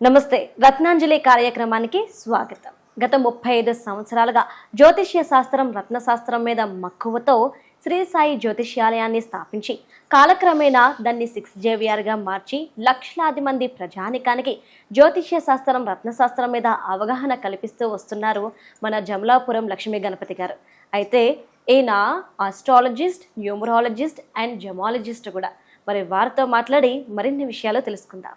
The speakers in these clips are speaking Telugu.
నమస్తే రత్నాంజలి కార్యక్రమానికి స్వాగతం. గత ముప్పై ఐదు సంవత్సరాలుగా జ్యోతిష్య శాస్త్రం రత్నశాస్త్రం మీద మక్కువతో శ్రీ సాయి జ్యోతిష్యాలయాన్ని స్థాపించి కాలక్రమేణా దాన్ని సిక్స్ జేవిఆర్గా మార్చి లక్షలాది మంది ప్రజానికానికి జ్యోతిష్య శాస్త్రం రత్నశాస్త్రం మీద అవగాహన కల్పిస్తూ వస్తున్నారు మన జమలాపురం లక్ష్మీ గణపతి గారు. అయితే ఈయన ఆస్ట్రాలజిస్ట్ న్యూమరాలజిస్ట్ అండ్ జమాలజిస్ట్ కూడా. మరి వారితో మాట్లాడి మరిన్ని విషయాలు తెలుసుకుందాం.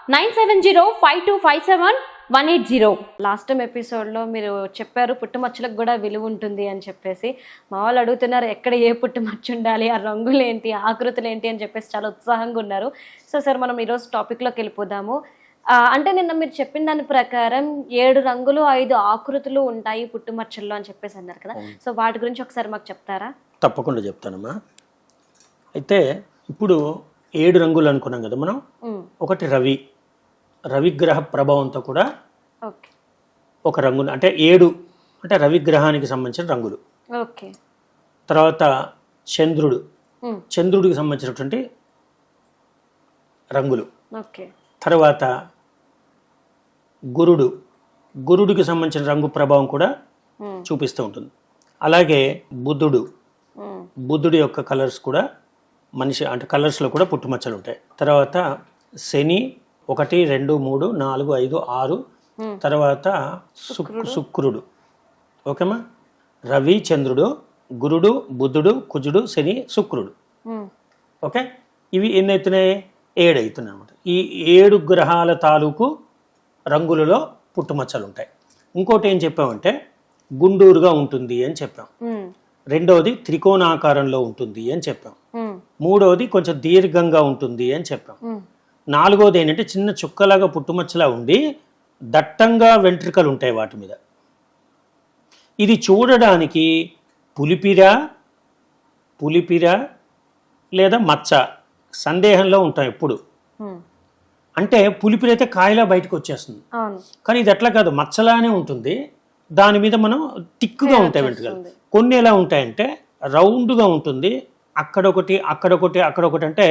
nine seven zero five two five seven one eight zero. Last time ఎపిసోడ్లో మీరు చెప్పారు పుట్టుమచ్చలకు కూడా విలువ ఉంటుంది అని చెప్పేసి. మా వాళ్ళు అడుగుతున్నారు ఎక్కడ ఏ పుట్టుమచ్చ ఉండాలి? ఆ రంగులు ఏంటి ఆకృతులు ఏంటి అని చెప్పేసి చాలా ఉత్సాహంగా ఉన్నారు. సో సార్ మనం ఈరోజు టాపిక్లోకి వెళ్ళిపోదాము. అంటే నిన్న మీరు చెప్పిన దాని ప్రకారం ఏడు రంగులు ఐదు ఆకృతులు ఉంటాయి పుట్టుమచ్చల్లో అని చెప్పేసి అన్నారు కదా. సో వాటి గురించి ఒకసారి మాకు చెప్తారా? తప్పకుండా చెప్తానమ్మా. అయితే ఇప్పుడు ఏడు రంగులు అనుకున్నాం కదా మనం? ఒకటి రవి రవిగ్రహ ప్రభావంతో కూడా ఒక రంగు అంటే ఏడు అంటే రవిగ్రహానికి సంబంధించిన రంగులు. ఓకే. తర్వాత చంద్రుడు. చంద్రుడికి సంబంధించినటువంటి రంగులు. తర్వాత గురుడు. గురుడికి సంబంధించిన రంగు ప్రభావం కూడా చూపిస్తూ ఉంటుంది. అలాగే బుద్ధుడు బుద్ధుడి యొక్క కలర్స్ కూడా మనిషి అంటే కలర్స్లో కూడా పుట్టుమచ్చలు ఉంటాయి. తర్వాత శని ఒకటి రెండు మూడు నాలుగు ఐదు ఆరు. తర్వాత శుక్ శుక్రుడు. ఓకేమా? రవి చంద్రుడు గురుడు బుద్ధుడు కుజుడు శని శుక్రుడు. ఓకే? ఇవి ఎన్ని అవుతున్నాయి ఏడు అవుతున్నాయి అనమాట ఈ ఏడు గ్రహాల తాలూకు రంగులలో పుట్టుమచ్చలు ఉంటాయి ఇంకోటి ఏం చెప్పామంటే గుండూరుగా ఉంటుంది అని చెప్పాం. రెండవది త్రికోణాకారంలో ఉంటుంది అని చెప్పాం. మూడవది కొంచెం దీర్ఘంగా ఉంటుంది అని చెప్పాం. ఉమ్, నాలుగవది ఏంటంటే చిన్న చుక్కలాగా పుట్టుమచ్చలా ఉండి దట్టంగా వెంట్రుకలు ఉంటాయి వాటి మీద. ఇది చూడడానికి పులిపిరా పులిపిరా లేదా మచ్చ సందేహంలో ఉంటాం ఎప్పుడు. అంటే పులిపిరైతే కాయలా బయటకు వచ్చేస్తుంది. కానీ ఇది ఎట్లా కాదు మచ్చలానే ఉంటుంది. దాని మీద మనం తిక్కుగా ఉంటాయి వెంట్రుకలు. కొన్ని ఎలా ఉంటాయంటే రౌండ్గా ఉంటుంది. అక్కడొకటి అక్కడొకటి అక్కడొకటి అంటే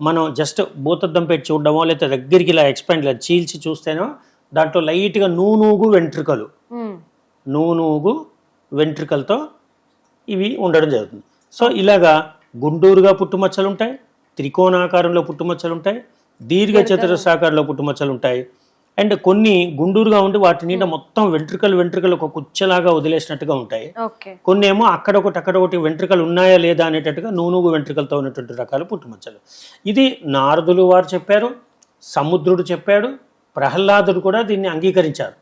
మనం జస్ట్ భూతద్దం పెట్టి చూడడమో లేకపోతే దగ్గరికి ఇలా ఎక్స్పెండ్ చీల్చి చూస్తేనో దాంట్లో లైట్గా నూనూగు వెంట్రుకలు. ఉమ్, నూనూగు వెంట్రుకలతో ఇవి ఉండడం జరుగుతుంది. సో ఇలాగా గుండూరుగా పుట్టుమచ్చలు ఉంటాయి త్రికోణాకారంలో పుట్టుమచ్చలు ఉంటాయి దీర్ఘ చతురస్రాకారంలో పుట్టుమచ్చలు ఉంటాయి అండ్ కొన్ని గుండూరుగా ఉండి వాటి నిండా మొత్తం వెంట్రుకలు వెంట్రుకలు ఒక కుచ్చలాగా వదిలేసినట్టుగా ఉంటాయి. కొన్ని ఏమో అక్కడొకటి అక్కడొకటి వెంట్రుకలు ఉన్నాయా లేదా అనేటట్టుగా నూనూగు వెంట్రుకలతో ఉన్నటువంటి రకాల పుట్టుమచ్చలు. ఇది నారదులు వారు చెప్పారు సముద్రుడు చెప్పాడు ప్రహ్లాదుడు కూడా దీన్ని అంగీకరించారు.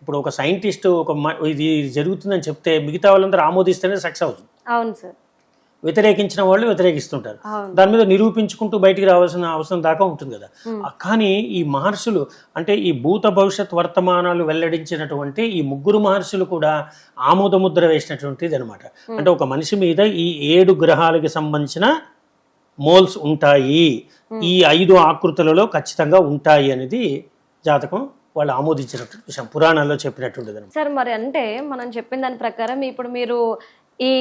ఇప్పుడు ఒక సైంటిస్ట్ ఒక ఇది జరుగుతుందని చెప్తే మిగతా వాళ్ళందరూ ఆమోదిస్తేనే సక్సెస్ అవుతుంది. అవును సార్. వ్యతిరేకించిన వాళ్ళు వ్యతిరేకిస్తుంటారు. దాని మీద నిరూపించుకుంటూ బయటికి రావాల్సిన అవసరం దాకా ఉంటుంది కదా. కానీ ఈ మహర్షులు అంటే ఈ భూత భవిష్యత్ వర్తమానాలు వెల్లడించినటువంటి ఈ ముగ్గురు మహర్షులు కూడా ఆమోదముద్ర వేసినటువంటిది అనమాట అంటే ఒక మనిషి మీద ఈ ఏడు గ్రహాలకి సంబంధించిన మోల్స్ ఉంటాయి. ఈ ఐదు ఆకృతులలో ఖచ్చితంగా ఉంటాయి అనేది జాతకం వాళ్ళు ఆమోదించినటువంటి విషయం. పురాణాల్లో చెప్పినటువంటిది సార్ మరి అంటే మనం చెప్పిన దాని ప్రకారం ఇప్పుడు మీరు ఈ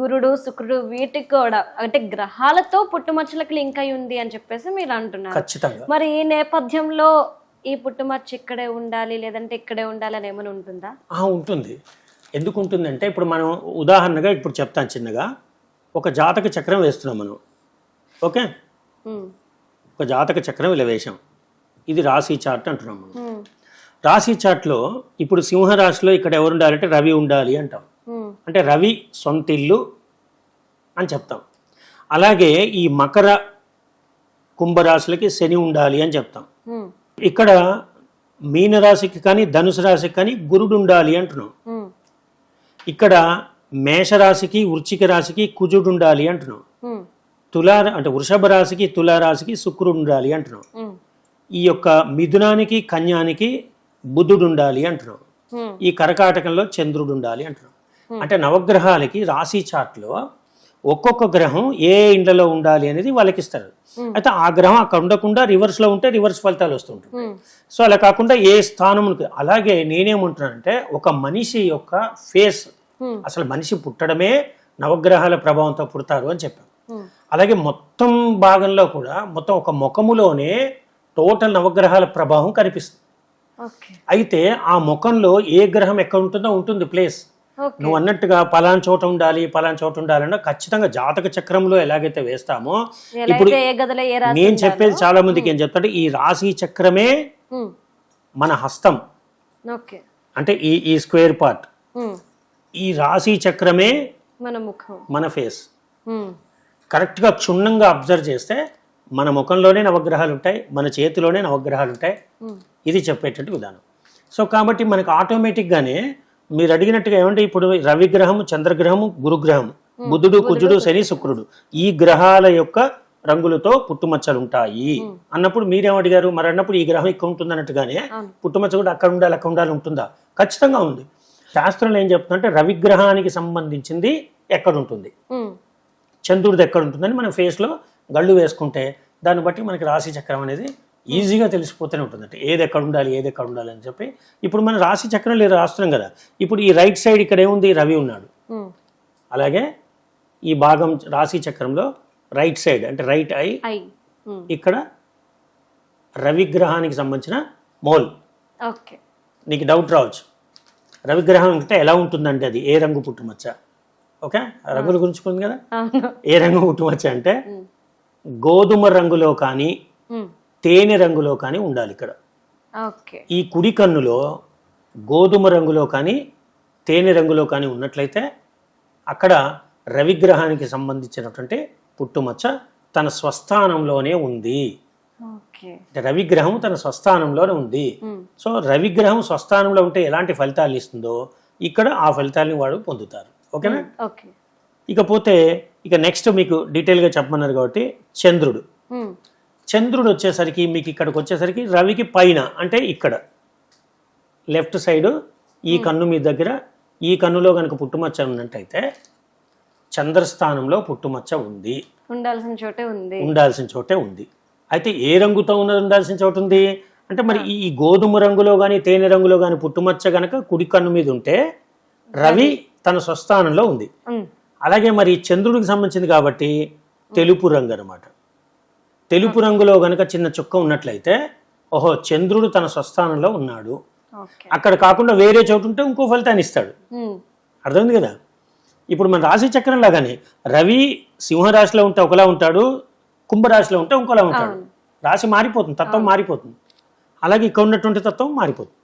గురుడు శుక్రుడు వీటికి కూడా అంటే గ్రహాలతో పుట్టుమచ్చలకు లింక్ అయి ఉంది అని చెప్పేసి మీరు అంటున్నారు. ఖచ్చితంగా. మరి ఈ నేపథ్యంలో ఈ పుట్టుమచ్చ ఇక్కడే ఉండాలి లేదంటే ఇక్కడే ఉండాలి అని ఏమైనా ఉంటుందా? ఆ, ఉంటుంది. ఎందుకు ఉంటుందంటే ఇప్పుడు మనం ఉదాహరణగా ఇప్పుడు చెప్తాను చిన్నగా. ఒక జాతక చక్రం వేస్తున్నాం మనం. ఓకే? ఒక జాతక చక్రం ఇలా వేసాం ఇది రాశి చార్ట్ అంటున్నాం మనం. రాశి చార్ట్లో ఇప్పుడు సింహరాశిలో ఇక్కడ ఎవరు ఉండాలంటే రవి ఉండాలి అంటాం. అంటే రవి సొంత ఇల్లు అని చెప్తాం. అలాగే ఈ మకర కుంభరాశులకి శని ఉండాలి అని చెప్తాం. ఇక్కడ మీనరాశికి కానీ ధనుసు రాశికి కానీ గురుడు ఉండాలి అంటున్నాం. ఇక్కడ మేషరాశికి వృచ్చిక రాశికి కుజుడు ఉండాలి అంటున్నాం. తులా అంటే వృషభ రాశికి తులారాశికి శుక్రుడు ఉండాలి అంటున్నాం. ఈ యొక్క మిథునానికి కన్యానికి బుధుడు ఉండాలి అంటున్నాం. ఈ కరకాటకంలో చంద్రుడు ఉండాలి అంటున్నాం. అంటే నవగ్రహాలకి రాశి చార్ట్లో ఒక్కొక్క గ్రహం ఏ ఇండ్లలో ఉండాలి అనేది వాళ్ళకి ఇస్తారు అయితే ఆ గ్రహం అక్కడ ఉండకుండా reverse లో ఉంటే రివర్స్ ఫలితాలు వస్తుంటాయి. ఉమ్, సో అలా కాకుండా ఏ స్థానం అలాగే నేనేమంటున్నానంటే ఒక మనిషి యొక్క ఫేస్ Hmm. అసలు మనిషి పుట్టడమే నవగ్రహాల ప్రభావంతో పుడతారు అని చెప్పాం. ఉమ్, అలాగే మొత్తం భాగంలో కూడా మొత్తం ఒక ముఖములోనే టోటల్ నవగ్రహాల ప్రభావం కనిపిస్తుంది. అయితే ఆ ముఖంలో ఏ గ్రహం ఎక్కడ ఉంటుందో ఉంటుంది ప్లేస్. నువ్వు అన్నట్టుగా పలానా చోట ఉండాలి పలానా చోట ఉండాలన్నా ఖచ్చితంగా జాతక చక్రంలో ఎలాగైతే వేస్తామో ఇప్పుడు నేను చెప్పేది చాలా మందికి ఏం చెప్తాంటే ఈ రాశి చక్రమే మన హస్తం. ఓకే. అంటే ఈ ఈ స్క్వేర్ పార్ట్. ఈ రాశి చక్రమే మన ముఖం. మన ఫేస్. కరెక్ట్గా క్షుణ్ణంగా అబ్జర్వ్ చేస్తే మన ముఖంలోనే నవగ్రహాలు ఉంటాయి మన చేతిలోనే నవగ్రహాలు ఉంటాయి. ఇది చెప్పేటట్టు విధానం. సో కాబట్టి మనకు ఆటోమేటిక్గానే మీరు అడిగినట్టుగా ఏమంటే ఇప్పుడు రవిగ్రహము చంద్రగ్రహము గురుగ్రహము. బుధుడు కుజుడు శని. శుక్రుడు. ఈ గ్రహాల యొక్క రంగులతో పుట్టుమచ్చలు ఉంటాయి అన్నప్పుడు మీరేం అడిగారు? మరి అన్నప్పుడు ఈ గ్రహం ఇక్కడ ఉంటుంది అన్నట్టుగానే. పుట్టుమచ్చ కూడా అక్కడ ఉండాలి అక్కడ ఉండాలి ఉంటుందా? ఖచ్చితంగా ఉంది. శాస్త్రంలో ఏం చెప్తుందంటే రవిగ్రహానికి సంబంధించింది ఎక్కడ ఉంటుంది చంద్రుడిది ఎక్కడ ఉంటుందని మనం ఫేస్లో గళ్ళు వేసుకుంటే దాన్ని బట్టి మనకి రాశి చక్రం అనేది ఈజీగా తెలిసిపోతూనే ఉంటుందంటే ఏది ఎక్కడ ఉండాలి ఏది ఎక్కడ ఉండాలి అని చెప్పి. ఇప్పుడు మన రాశి చక్రం లేదు రాస్తున్నాం కదా. ఇప్పుడు ఈ రైట్ సైడ్ ఇక్కడ ఏముంది? రవి ఉన్నాడు. అలాగే ఈ భాగం రాశి చక్రంలో రైట్ సైడ్ అంటే రైట్ ఐ ఇక్కడ రవిగ్రహానికి సంబంధించిన మోల్. ఓకే. నీకు డౌట్ రావచ్చు. రవిగ్రహం అంటే ఎలా ఉంటుందంటే అది? ఏ రంగు పుట్టుమచ్చ? ఓకే? రంగుల గురించి కొంది? కదా ఏ రంగు పుట్టుమచ్చ అంటే గోధుమ రంగులో కానీ తేనె రంగులో కానీ ఉండాలి ఇక్కడ. ఈ కుడి కన్నులో గోధుమ రంగులో కానీ తేనె రంగులో కానీ ఉన్నట్లయితే అక్కడ రవిగ్రహానికి సంబంధించినటువంటి పుట్టుమచ్చ తన స్వస్థానంలోనే ఉంది. రవిగ్రహం తన స్వస్థానంలోనే ఉంది. సో రవిగ్రహం స్వస్థానంలో ఉంటే ఎలాంటి ఫలితాలు ఇస్తుందో ఇక్కడ ఆ ఫలితాలని వాడు పొందుతారు. ఓకేనా? ఓకే. ఇకపోతే ఇక నెక్స్ట్ మీకు డీటెయిల్గా చెప్పమన్నారు కాబట్టి చంద్రుడు. చంద్రుడు వచ్చేసరికి మీకు ఇక్కడికి వచ్చేసరికి రవికి పైన అంటే ఇక్కడ. లెఫ్ట్ సైడ్ ఈ కన్ను మీ దగ్గర ఈ కన్నులో కనుక పుట్టుమచ్చ ఉన్నట్టయితే చంద్రస్థానంలో పుట్టుమచ్చ ఉంది. ఉండాల్సిన చోటే ఉంది. ఉండాల్సిన చోటే ఉంది. అయితే ఏ రంగుతో ఉన్నది ఉండాల్సిన చోటు ఉంది? అంటే మరి ఈ గోధుమ రంగులో కానీ తేనె రంగులో కానీ పుట్టుమచ్చ గనక కుడి కన్ను మీద ఉంటే రవి తన స్వస్థానంలో ఉంది. అలాగే మరి చంద్రుడికి సంబంధించింది కాబట్టి తెలుపు రంగు అనమాట తెలుపు రంగులో గనక చిన్న చుక్క ఉన్నట్లయితే ఓహో చంద్రుడు తన స్వస్థానంలో ఉన్నాడు. అక్కడ కాకుండా వేరే చోటు ఉంటే ఇంకో ఫలితాన్ని ఇస్తాడు. అర్థమైంది కదా? ఇప్పుడు మన రాశి చక్రం లాగానే రవి సింహరాశిలో ఉంటే ఒకలా ఉంటాడు కుంభరాశిలో ఉంటే ఇంకోలా ఉంటాడు. రాశి మారిపోతుంది తత్వం మారిపోతుంది. అలాగే ఇక్కడ ఉన్నటువంటి తత్వం మారిపోతుంది.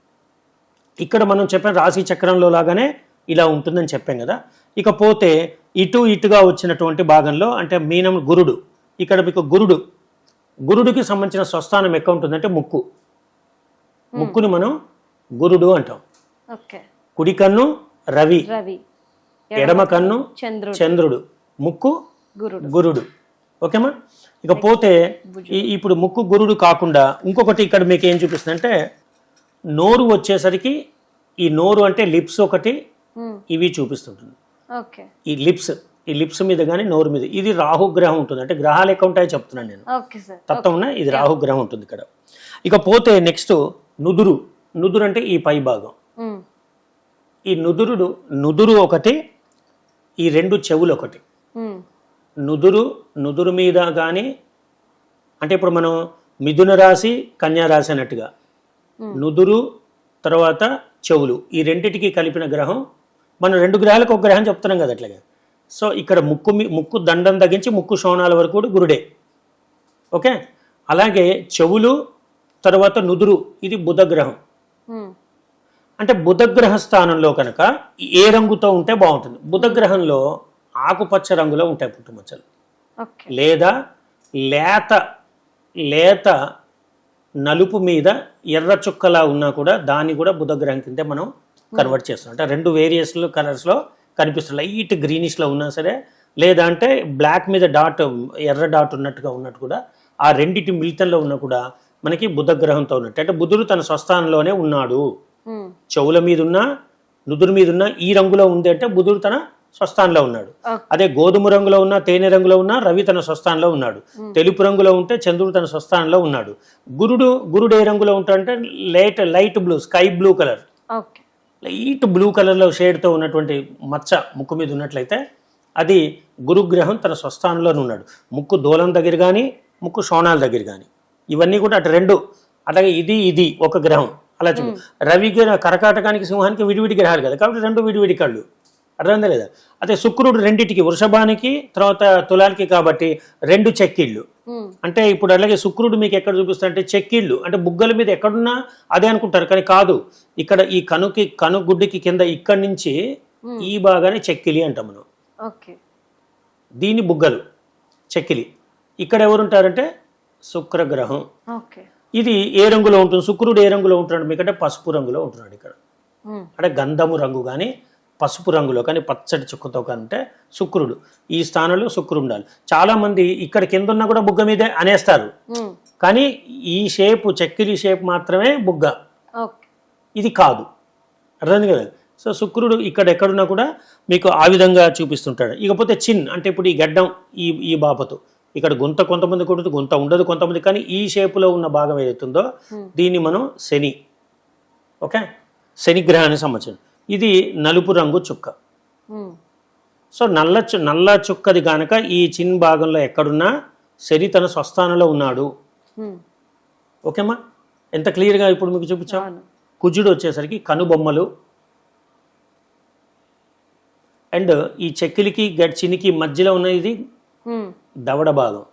ఇక్కడ మనం చెప్పిన రాశి చక్రంలో లాగానే ఇలా ఉంటుందని చెప్పాం కదా? ఇకపోతే ఇటు ఇటుగా వచ్చినటువంటి భాగంలో అంటే మీనం గురుడు ఇక్కడ మీకు గురుడు గురుడికి సంబంధించిన స్వస్థానం ఎక్కడ ఉంటుందంటే ముక్కు. ముక్కుని మనం గురుడు అంటాం. కుడి కన్ను రవి. ఎడమ కన్ను చంద్రుడు. చంద్రుడు. ముక్కు గురుడు. గురుడు. ఓకేమా? ఇక పోతే ఇప్పుడు ముక్కు గురుడు కాకుండా ఇంకొకటి ఇక్కడ మీకు ఏం చూపిస్తుందంటే నోరు వచ్చేసరికి ఈ నోరు అంటే లిప్స్ ఒకటి ఇవి చూపిస్తుంటుంది. ఈ లిప్స్. ఈ లిప్స్ మీద కానీ నోరు మీద. ఇది రాహుగ్రహం ఉంటుంది. అంటే గ్రహాలు ఎక్కడ ఉంటాయో చెప్తున్నాను నేను. తత్వం ఉన్న ఇది రాహుగ్రహం ఉంటుంది ఇక్కడ. ఇక పోతే నెక్స్ట్ నుదురు. నుదురు అంటే ఈ పై భాగం. ఈ నుదురుడు నుదురు ఒకటి ఈ రెండు చెవులు ఒకటి. నుదురు నుదురు మీద కానీ అంటే ఇప్పుడు మనం మిథున రాశి కన్యా రాశి అన్నట్టుగా. నుదురు తర్వాత చెవులు. ఈ రెండిటికి కలిపిన గ్రహం. మనం రెండు గ్రహాలకు ఒక గ్రహం చెప్తున్నాం కదా అట్లాగా. సో ఇక్కడ ముక్కు మీ- ముక్కు దండం తగ్గించి ముక్కు శోణాల వరకు కూడా గురుడే. ఓకే? అలాగే చెవులు తర్వాత నుదురు ఇది బుధ గ్రహం ఉమ్, అంటే బుధగ్రహ స్థానంలో కనుక ఏ రంగుతో ఉంటే బాగుంటుంది. బుధగ్రహంలో ఆకుపచ్చ రంగులో ఉంటాయి పుట్టుమచ్చలు లేదా లేత లేత నలుపు మీద ఎర్ర చుక్కలా ఉన్నా కూడా దాన్ని కూడా బుధగ్రహం కిందే మనం కన్వర్ట్ చేస్తాం అంటే రెండు వేరియస్లు కలర్స్లో కనిపిస్తుంది. లైట్ గ్రీనిష్లో ఉన్నా సరే లేదా అంటే బ్లాక్ మీద డాట్ ఎర్ర డాట్ ఉన్నట్టుగా ఉన్నట్టు కూడా ఆ రెండింటి మిళితంలో ఉన్నా కూడా మనకి బుధగ్రహంతో ఉన్నట్టు. అంటే బుధుడు తన స్వస్థానంలోనే ఉన్నాడు. చెవుల మీద ఉన్న నుదురు మీద ఉన్న ఈ రంగులో ఉంది అంటే బుధుడు తన స్వస్థానంలో ఉన్నాడు. అదే గోధుమ రంగులో ఉన్న తేనె రంగులో ఉన్న రవి తన స్వస్థానంలో ఉన్నాడు. తెలుపు రంగులో ఉంటే చంద్రుడు తన స్వస్థానంలో ఉన్నాడు. గురుడు గురుడు ఏ రంగులో ఉంటాడంటే light light blue sky blue colour. Light blue కలర్లో షేడ్తో ఉన్నటువంటి మచ్చ ముక్కు మీద ఉన్నట్లయితే అది గురుగ్రహం తన స్వస్థానంలోనే ఉన్నాడు. ముక్కు దూలం దగ్గర కానీ ముక్కు శోణాల దగ్గర కానీ ఇవన్నీ కూడా అటు రెండు. అలాగే ఇది ఇది ఒక గ్రహం. అలా చూడు రవికి కరకాటకానికి సింహానికి విడివిడి గ్రహాలు కదా. కాబట్టి రెండు విడివిడి కళ్ళు. అర్థమైందా లేదా? అదే శుక్రుడు రెండిటికి వృషభానికి తర్వాత తులాలకి కాబట్టి రెండు చెక్కిళ్ళు. అంటే ఇప్పుడు అలాగే శుక్రుడు మీకు ఎక్కడ చూపిస్తారంటే చెక్కిళ్ళు. అంటే బుగ్గల మీద ఎక్కడున్నా అదే అనుకుంటారు కానీ కాదు. ఇక్కడ ఈ కనుకి కనుగుడ్డికి కింద ఇక్కడి నుంచి ఈ భాగాన్ని చెక్కిలి అంటాం మనం. ఓకే. దీని బుగ్గలు చెక్కిలి. ఇక్కడ ఎవరు ఉంటారంటే శుక్రగ్రహం. ఓకే. ఇది ఏ రంగులో ఉంటుంది? శుక్రుడు ఏ రంగులో ఉంటున్నాడు మీకంటే పసుపు రంగులో ఉంటున్నాడు ఇక్కడ. అంటే గంధము రంగు కానీ పసుపు రంగులో కానీ పచ్చటి చుక్కతో కంటే శుక్రుడు. ఈ స్థానంలో శుక్రుడు ఉండాలి. చాలామంది ఇక్కడ కింద ఉన్నా కూడా బుగ్గ మీదే అనేస్తారు. కానీ ఈ షేప్ చెక్కిలి షేప్ మాత్రమే బుగ్గ. ఇది కాదు. అర్థమైంది కదా? సో శుక్రుడు ఇక్కడ ఎక్కడున్నా కూడా మీకు ఆ విధంగా చూపిస్తుంటాడు. ఇకపోతే చిన్ అంటే ఇప్పుడు ఈ గడ్డం ఈ ఈ బాపతు. ఇక్కడ గుంత కొంతమంది కొడుతూ గుంత ఉండదు కొంతమంది కానీ ఈ షేపులో ఉన్న భాగం ఏదైతుందో దీన్ని మనం శని ఓకే? శని గ్రహానికి సంబంధించిన ఇది నలుపు రంగు చుక్క. సో నల్ల నల్ల చుక్కది కనుక ఈ చిన్ భాగంలో ఎక్కడున్నా శని తన స్వస్థానంలో ఉన్నాడు. ఓకేమ్మా ఎంత క్లియర్గా ఇప్పుడు మీకు చూపించాం? కుజుడు వచ్చేసరికి కనుబొమ్మలు అండ్ ఈ చెక్కిలికి గడ్చినికి మధ్యలో ఉన్న ఇది దవడ భాగం.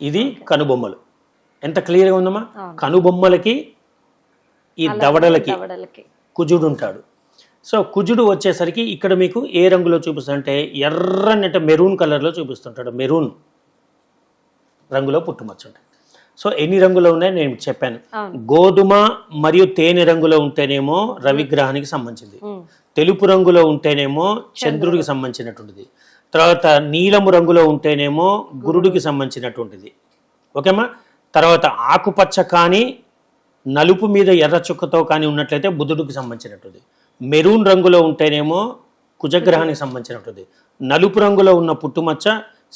ఇది కనుబొమ్మలు ఎంత క్లియర్గా ఉందమ్మా. కనుబొమ్మలకి ఈ దవడలకి దవడలకి. కుజుడు ఉంటాడు. సో కుజుడు వచ్చేసరికి ఇక్కడ మీకు ఏ రంగులో చూపిస్తుంటే ఎర్రని అంటే మెరూన్ కలర్లో చూపిస్తుంటాడు. మెరూన్ రంగులో పుట్టుమచ్చ ఉంటాయి సో ఎన్ని రంగులో ఉన్నాయి నేను చెప్పాను. గోధుమ మరియు తేనె రంగులో ఉంటేనేమో రవిగ్రహానికి సంబంధించింది. తెలుపు రంగులో ఉంటేనేమో చంద్రుడికి సంబంధించినటువంటిది. తర్వాత నీలము రంగులో ఉంటేనేమో గురుడికి సంబంధించినటువంటిది. ఓకేమా? తర్వాత ఆకుపచ్చ కానీ నలుపు మీద ఎర్ర చుక్కతో కానీ ఉన్నట్లయితే బుధుడికి సంబంధించినటువంటిది. మెరూన్ రంగులో ఉంటేనేమో కుజగ్రహానికి సంబంధించినటువంటిది. నలుపు రంగులో ఉన్న పుట్టుమచ్చ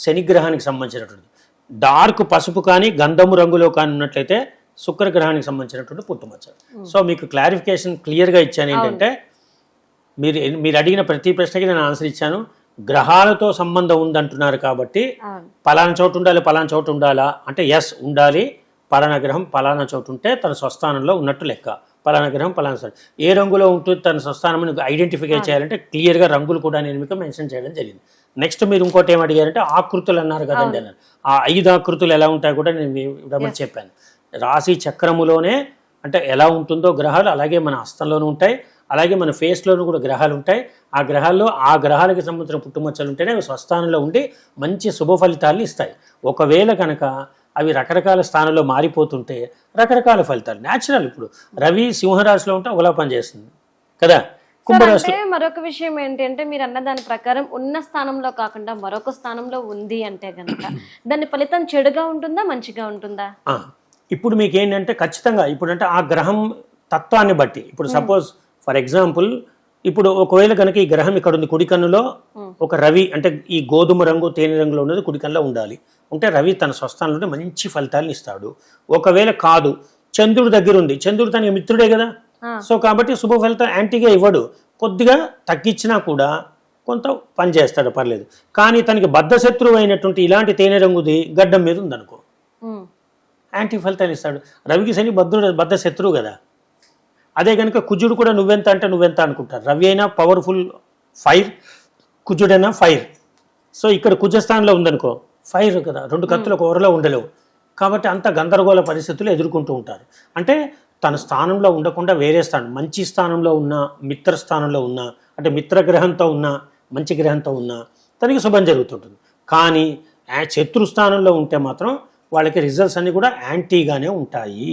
శనిగ్రహానికి సంబంధించినటువంటిది. డార్క్ పసుపు కానీ గంధము రంగులో కానీ ఉన్నట్లయితే శుక్రగ్రహానికి సంబంధించినటువంటి పుట్టుమచ్చ. సో మీకు క్లారిఫికేషన్ క్లియర్గా ఇచ్చాను ఏంటంటే మీరు మీరు అడిగిన ప్రతి ప్రశ్నకి నేను ఆన్సర్ ఇచ్చాను. గ్రహాలతో సంబంధం ఉందంటున్నారు కాబట్టి పలానా చోటు ఉండాలి పలానా చోటు ఉండాలా? అంటే ఎస్ ఉండాలి. పలానా గ్రహం పలానా చోటు ఉంటే తన స్వస్థానంలో ఉన్నట్టు లెక్క. పలానా గ్రహం పలానా స్థానం ఏ రంగులో ఉంటుంది తన స్వస్థానం ఐడెంటిఫై చేయాలంటే క్లియర్గా రంగులు కూడా నేను మీకు మెన్షన్ చేయడం జరిగింది. నెక్స్ట్ మీరు ఇంకోటి ఏం అడిగారంటే ఆకృతులు అన్నారు కదండి అన్నారు. ఆ ఐదు ఆకృతులు ఎలా ఉంటాయో కూడా నేను ఇవ్వమని చెప్పాను. రాశి చక్రములోనే అంటే ఎలా ఉంటుందో గ్రహాలు అలాగే మన హస్తంలోనూ ఉంటాయి. అలాగే మన ఫేస్లోనూ కూడా గ్రహాలు ఉంటాయి. ఆ గ్రహాల్లో ఆ గ్రహాలకు సంబంధించిన పుట్టుమచ్చలు ఉంటేనే అవి స్వస్థానంలో ఉండి మంచి శుభ ఫలితాలు ఇస్తాయి. ఒకవేళ కనుక అవి రకరకాల స్థానంలో మారిపోతుంటే రకరకాల ఫలితాలు. న్యాచురల్ ఇప్పుడు. రవి సింహరాశిలో ఉంటే ఒకలా పనిచేస్తుంది కదా? అంటే మరొక విషయం ఏంటి అంటే మీరు అన్న దాని ప్రకారం ఉన్న స్థానంలో కాకుండా మరొక స్థానంలో ఉంది అంటే గనక దాని ఫలితం చెడుగా ఉంటుందా మంచిగా ఉంటుందా? ఇప్పుడు మీకు ఏంటంటే ఖచ్చితంగా ఇప్పుడు అంటే ఆ గ్రహం తత్వాన్ని బట్టి. ఇప్పుడు సపోజ్ ఫర్ ఎగ్జాంపుల్ ఇప్పుడు ఒకవేళ కనుక ఈ గ్రహం ఇక్కడ ఉంది కుడి కన్నులో ఒక రవి అంటే ఈ గోధుమ రంగు తేనె రంగులో ఉన్నది కుడి కన్నులో ఉండాలి. ఉంటే రవి తన స్వస్థానంలో మంచి ఫలితాలను ఇస్తాడు. ఒకవేళ కాదు చంద్రుడి దగ్గర ఉంది. చంద్రుడు తనకి మిత్రుడే కదా. సో కాబట్టి శుభ ఫలితం యాంటీగా ఇవ్వడు. కొద్దిగా తగ్గించినా కూడా కొంత పని చేస్తాడు పర్లేదు. కానీ తనకి బద్ధశత్రువు అయినటువంటి ఇలాంటి తేనె రంగుది గడ్డం మీద ఉందనుకో. యాంటీ ఫలితాలు ఇస్తాడు. రవికి శని బద్ధుడు బద్ధ శత్రువు కదా. అదే కనుక కుజుడు కూడా నువ్వెంత అంటే నువ్వెంత అనుకుంటారు. రవి అయినా పవర్ఫుల్ ఫైర్ కుజుడైనా ఫైర్ సో ఇక్కడ కుజస్థానంలో ఉందనుకో ఫైర్ కదా రెండు కత్తులు ఒక ఓరలో ఉండలేవు. కాబట్టి అంత గందరగోళ పరిస్థితులు ఎదుర్కొంటూ ఉంటారు. అంటే తన స్థానంలో ఉండకుండా వేరే స్థానం మంచి స్థానంలో ఉన్న మిత్ర స్థానంలో ఉన్న అంటే మిత్రగ్రహంతో ఉన్న మంచి గ్రహంతో ఉన్న తనకి శుభం జరుగుతుంటుంది. కానీ ఆ శత్రు స్థానంలో ఉంటే మాత్రం వాళ్ళకి రిజల్ట్స్ అన్నీ కూడా యాంటీగానే ఉంటాయి.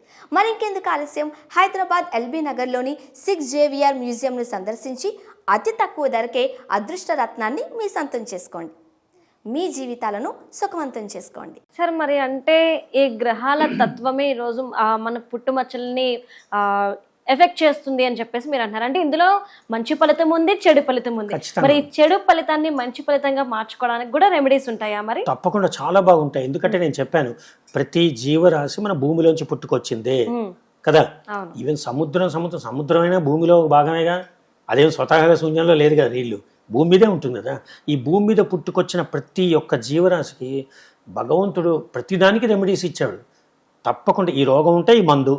మరింకెందుకు ఆలస్యం? హైదరాబాద్ ఎల్బీ నగర్లోని సిక్స్ జేవిఆర్ మ్యూజియంను సందర్శించి అతి తక్కువ ధరకే అదృష్ట రత్నాన్ని మీ సొంతం చేసుకోండి. మీ జీవితాలను సుఖవంతం చేసుకోండి. సార్ మరి అంటే ఈ గ్రహాల తత్వమే ఈరోజు మన పుట్టుమచ్చల్ని ఎఫెక్ట్ చేస్తుంది అని చెప్పేసి మీరు అంటున్నారు. అంటే ఇందులో మంచి ఫలితం ఉంది చెడు ఫలితం ఉంది. మరి ఈ చెడు ఫలితాన్ని మంచి ఫలితంగా మార్చుకోవడానికి కూడా రెమెడీస్ ఉంటాయా మరి? తప్పకుండా చాలా బాగుంటాయి. ఎందుకంటే నేను చెప్పాను ప్రతి జీవరాశి మన భూమిలోంచి పుట్టుకొచ్చిందే. కదా? ఈవెన్ సముద్రం సముద్రం సముద్రమైనా భూమిలో భాగమేగా? అదేం స్వతహాగా శూన్యంలో లేదు కదా నీళ్ళు భూమి మీదే ఉంటుంది కదా? ఈ భూమి మీద పుట్టుకొచ్చిన ప్రతి ఒక్క జీవరాశికి భగవంతుడు ప్రతిదానికి రెమెడీస్ ఇచ్చాడు. తప్పకుండా ఈ రోగం ఉంటే ఈ మందు.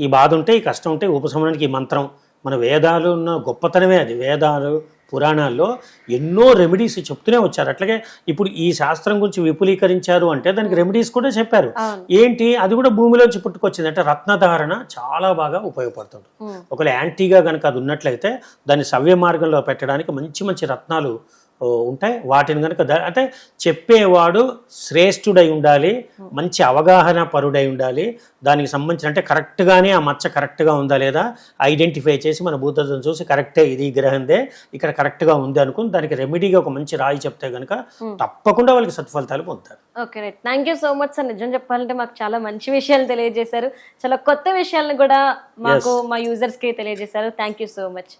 ఈ బాధ ఉంటే ఈ కష్టం ఉంటే ఉపశమనానికి ఈ మంత్రం. మన వేదాలు ఉన్న గొప్పతనమే అది. వేదాలు పురాణాల్లో ఎన్నో రెమెడీస్ చెప్తూనే వచ్చారు. అట్లాగే ఇప్పుడు ఈ శాస్త్రం గురించి విపులీకరించారు అంటే దానికి రెమెడీస్ కూడా చెప్పారు. ఏంటి? అది కూడా భూమిలోంచి పుట్టుకొచ్చింది. అంటే రత్నధారణ చాలా బాగా ఉపయోగపడుతుంది. ఒకవేళ యాంటీగా కనుక అది ఉన్నట్లయితే దాన్ని సవ్య మార్గంలో పెట్టడానికి మంచి మంచి రత్నాలు ఉంటాయి. వాటిని కనుక అంటే చెప్పేవాడు శ్రేష్ఠుడై ఉండాలి మంచి అవగాహన పరుడై ఉండాలి దానికి సంబంధించిన అంటే కరెక్ట్గానే ఆ మచ్చ కరెక్ట్గా ఉందా లేదా ఐడెంటిఫై చేసి మన భూతత్వం చూసి కరెక్టే ఇది ఈ గ్రహందే ఇక్కడ కరెక్ట్గా ఉంది అనుకుని దానికి రెమెడీగా ఒక మంచి రాయి చెప్తే కనుక తప్పకుండా వాళ్ళకి సత్ఫలితాలు పొందుతారు. Okay right. Thank you so much sir. నిజం చెప్పాలంటే మాకు చాలా మంచి విషయాలు తెలియజేశారు. చాలా కొత్త విషయాలను కూడా మాకు మా యూజర్స్కి తెలియజేశారు. Thank you so much.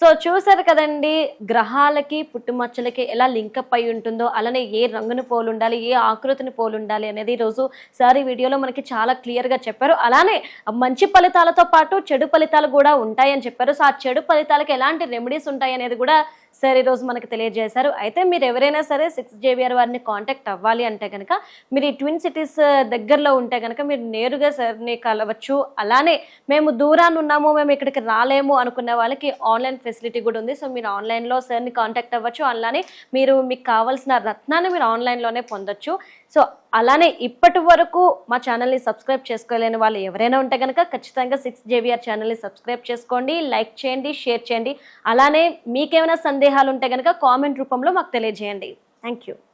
So చూసారు కదండి గ్రహాలకి పుట్టుమచ్చలకి ఎలా లింకప్ అయి ఉంటుందో అలానే ఏ రంగును పోలు ఉండాలి ఏ ఆకృతిని పోలు ఉండాలి అనేది ఈరోజు సార్ ఈ వీడియోలో మనకి చాలా క్లియర్గా చెప్పారు. అలానే మంచి ఫలితాలతో పాటు చెడు ఫలితాలు కూడా ఉంటాయని చెప్పారు. సో ఆ చెడు ఫలితాలకి ఎలాంటి రెమెడీస్ ఉంటాయి అనేది కూడా సార్ ఈరోజు మనకు తెలియజేశారు. అయితే మీరు ఎవరైనా సరే సిక్స్ జేవిఆర్ వారిని కాంటాక్ట్ అవ్వాలి అంటే కనుక మీరు ఈ ట్విన్ సిటీస్ దగ్గరలో ఉంటే కనుక మీరు నేరుగా సార్ని కలవచ్చు. అలానే మేము దూరాన్ని ఉన్నాము మేము ఇక్కడికి రాలేము అనుకున్న వాళ్ళకి ఆన్లైన్ ఫెసిలిటీ కూడా ఉంది. సో మీరు ఆన్లైన్లో సార్ని కాంటాక్ట్ అవ్వచ్చు. అలానే మీరు మీకు కావాల్సిన రత్నాన్ని మీరు ఆన్లైన్లోనే పొందొచ్చు. సో అలానే ఇప్పటి వరకు మా ఛానల్ని సబ్స్క్రైబ్ చేసుకోలేని వాళ్ళు ఎవరైనా ఉంటే కనుక ఖచ్చితంగా సిక్స్ జేవిఆర్ ఛానల్ని సబ్స్క్రైబ్ చేసుకోండి లైక్ చేయండి షేర్ చేయండి. అలానే మీకేమైనా సందేహాలు ఉంటే కనుక కామెంట్ రూపంలో మాకు తెలియజేయండి. Thank you.